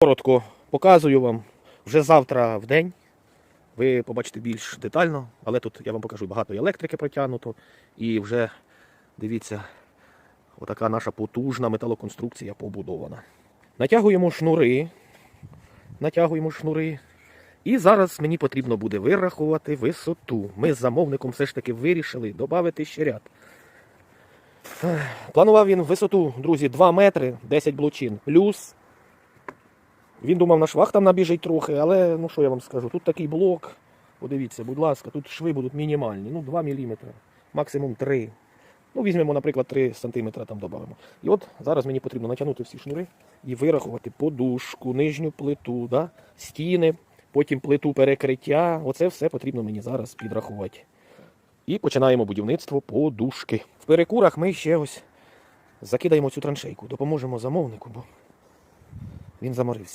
Коротко показую вам вже завтра в день. Ви побачите більш детально, але тут я вам покажу багато електрики протягнуто. І вже дивіться, отака наша потужна металоконструкція побудована. Натягуємо шнури. Натягуємо шнури. І зараз мені потрібно буде вирахувати висоту. Ми з замовником все ж таки вирішили додати ще ряд. Планував він висоту, друзі, 2 метри, 10 блочин. Плюс. Він думав, на швах там набіжить трохи, але ну що я вам скажу, тут такий блок. Подивіться, будь ласка, тут шви будуть мінімальні, ну 2 мм, максимум 3. Ну, візьмемо, наприклад, 3 см там додамо. І от зараз мені потрібно натягнути всі шнури і вирахувати подушку, нижню плиту, да? стіни, потім плиту перекриття. Оце все потрібно мені зараз підрахувати. І починаємо будівництво подушки. В перекурах ми ще ось закидаємо цю траншейку, допоможемо замовнику, бо він заморився.